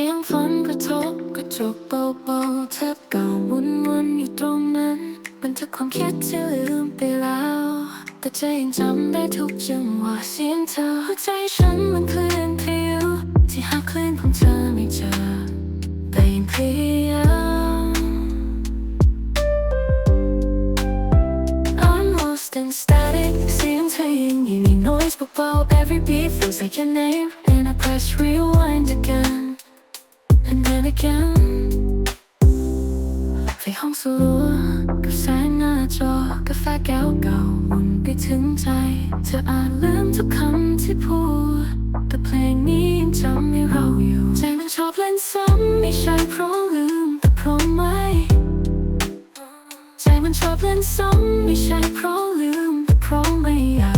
สียงฝนกระทบกระจกเบาๆเทอเก่าวนๆอยู่ตรงนั้นบันทึกความคิดที่ลืมไปแล้ว แต่ใจยังจำได้ทุกจังหวะเสียงเธอหัวใจฉันมันเคลื่อนผิวที่หาคลื่นของเธอไม่เจอแต่ยังพยายา Almost in static เสียงเธอยังอยู่ใน noise เบาๆ every beat feels like your name and I press rewind again ด้กันไฟห้องสลัวกับแสงหน้าจอกาแฟแก้วเก่าอุ่นไปถึงใจ เธออาจลืมทุกคำที่พูด แต่เพลงนี้ยังจำให้เราอยู่ ใจมันชอบเล่นซ้ำไม่ใช่เพราะลืมแต่เพราะไม่ ใจมันชอบเล่นซ้ำไม่ใช่เพราะลืมแต่เพราะไม่อยาก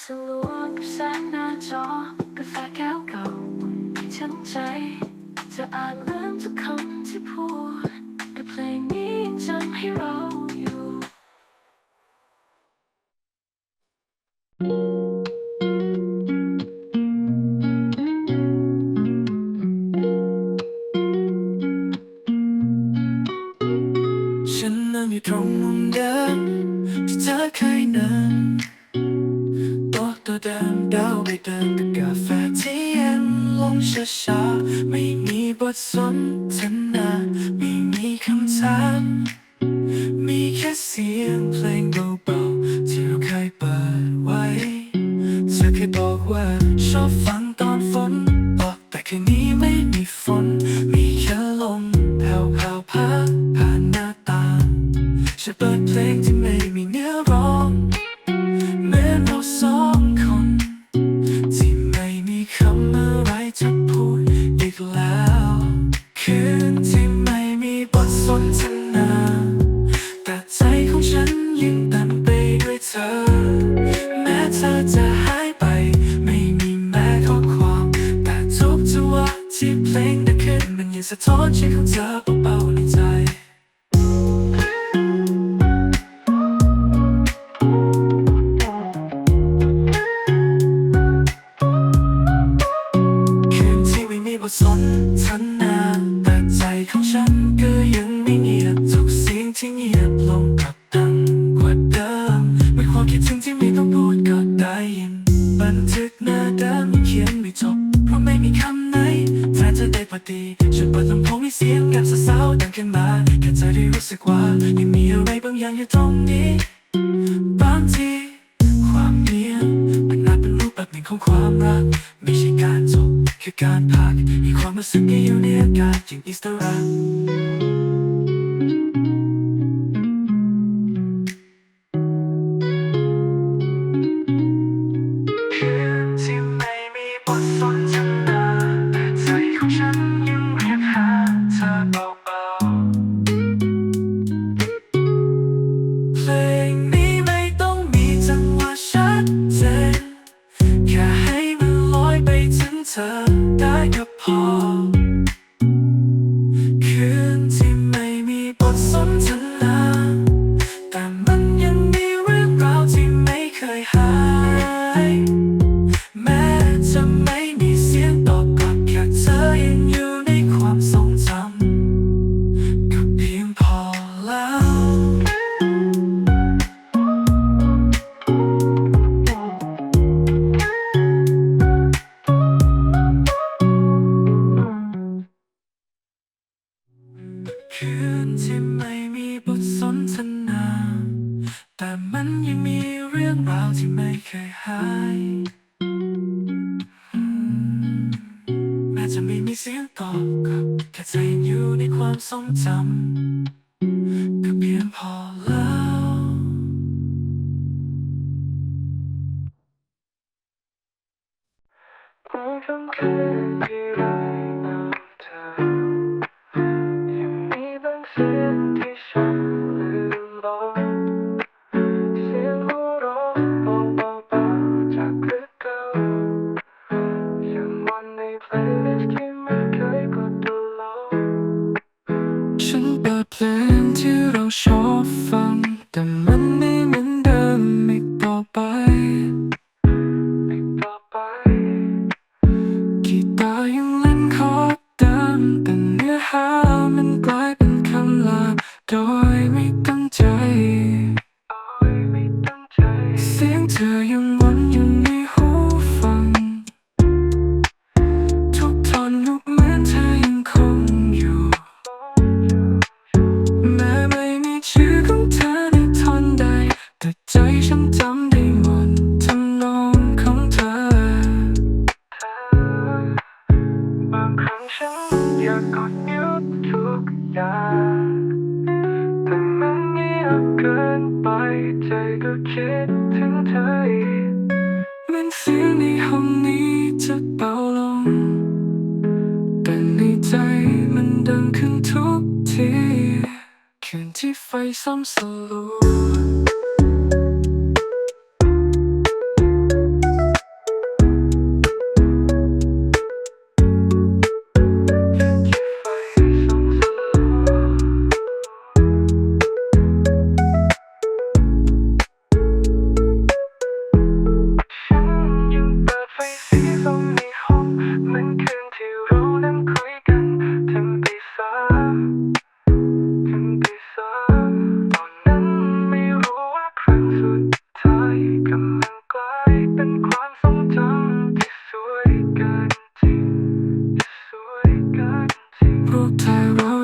สลัวกับแสงหน้าจอกับแฟแก้วเก่าที่ฉันใจ จะอ่านเรื่องทุกคำที่พูดแต่เพลงนี้ยังให้เรา อยเดินกับกาแฟที่เย็นลงช้าๆไม่มีบทสนทนาือการพักให้ความรู้สึกนี้อยู่ในอากาศจึงอิสระ ธอได้ก็พอ คืนที่ไม่มีบทสนทนา แต่มันยังมีเรื่องราวที่ไม่เคยหาย แม้จะไม่มีเสียงตอบกับแค่ใจอยู่ในความทรงจำ จะกดหยุดทุกอย่างแต่มันเงียบเกินไปใจก็คิดถึงเธอมันเสียงในห้องนี้จะเบาลง แต่ในใจมันดังขึ้นทุกทีคืนที่ไฟซ้ำสลัว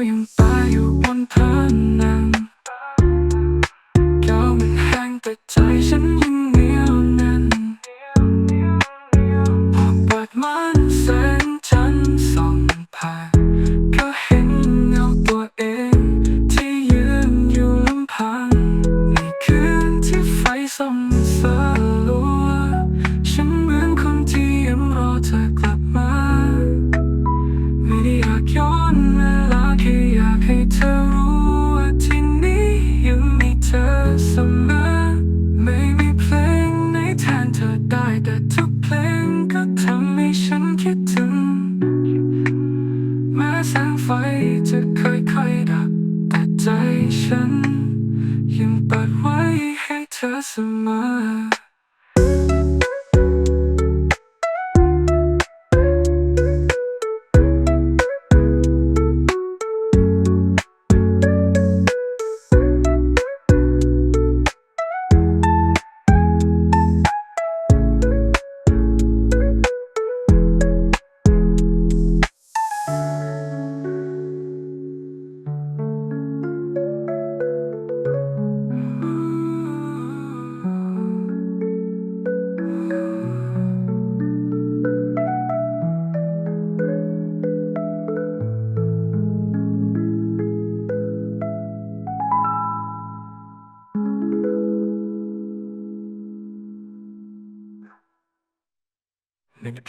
Enjoy.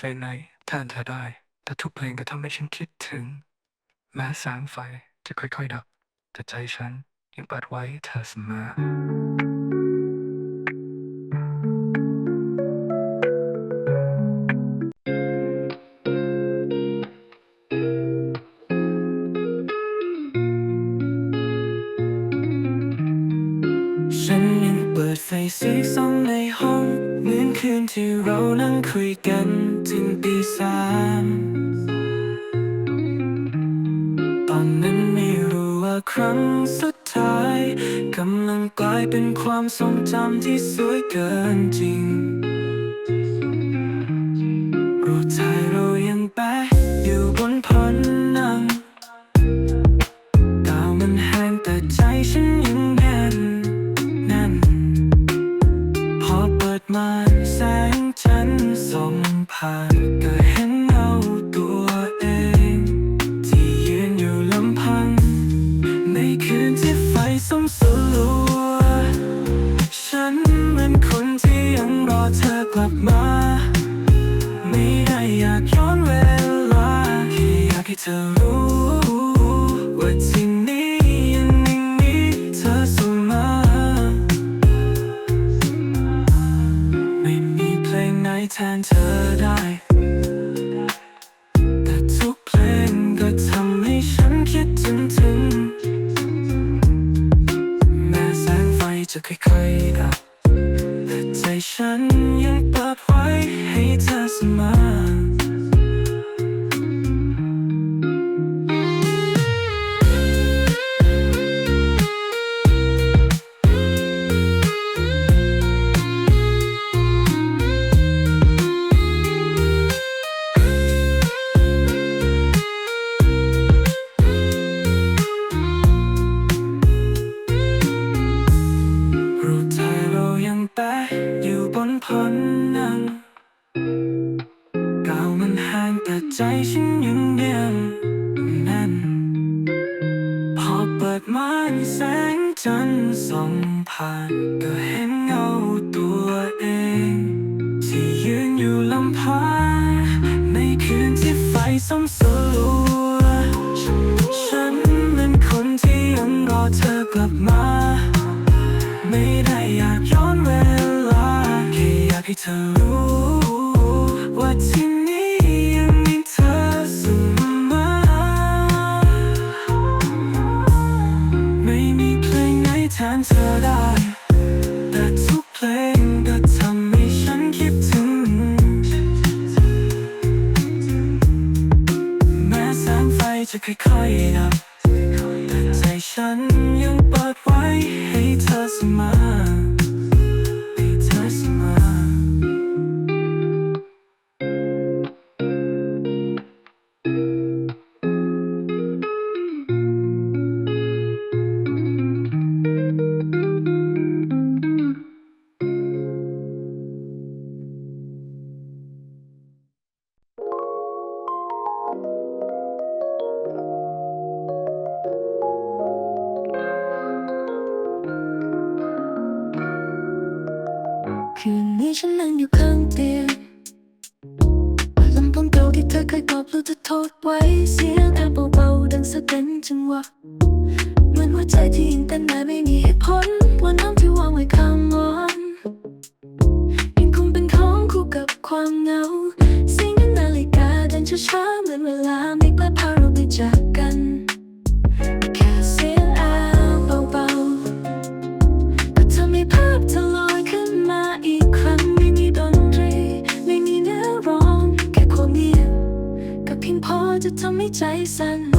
เพลงไหนท่านเธอได้ แต่ทุกเพลงก็ทำให้ฉันคิดถึง แม้แสงไฟจะค่อยๆดับ แต่ใจฉันยังเปิดไว้เธอเสมอฉันยังเปิดไฟสีส้มในห้อง เหมือนคืนที่เรานั่งคุยกันถึงปีสามตอนนั้นไม่รู้ว่าครั้งสุดท้าย กำลังกลายเป็นความทรงจำที่สวยเกินจริง turn to ความเหงาสิ่งนาฬิกาเดินช้าๆเหมือนเวลาไม่กล้าพาเราไปจากกันแค่เสียงอาเบาๆก็ทำให้ภาพเธอลอยขึ้นมาอีกครั้งไม่มีดนตรี ไม่มีเนื้อร้อง แค่ความเงียบก็เพียงพอจะทำให้ใจสั่น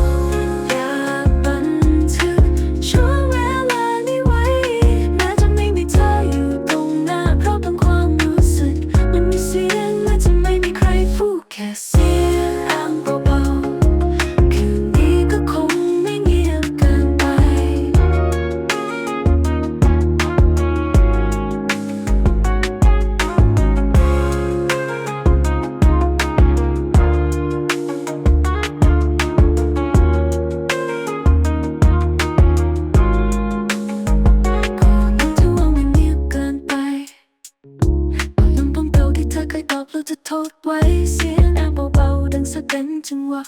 ตัจะทดไว้เสียงดังเบาๆดังสะเป็นจังหวะ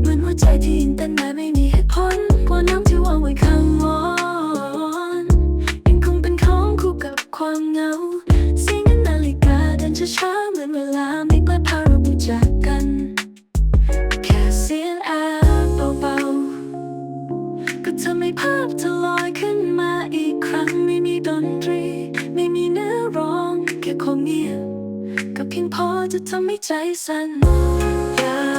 เหมือนหัวใจที่ยินแต่ไม่มีเหตุผลกว่าน้ำที่วางไว้ข้างวอนยังคงเป็นของคู่กับความเหงาเสียงนาฬิกาเดินช้าๆเหมือนเวลาม่ พอจะทำให้ใจสั่นอยาก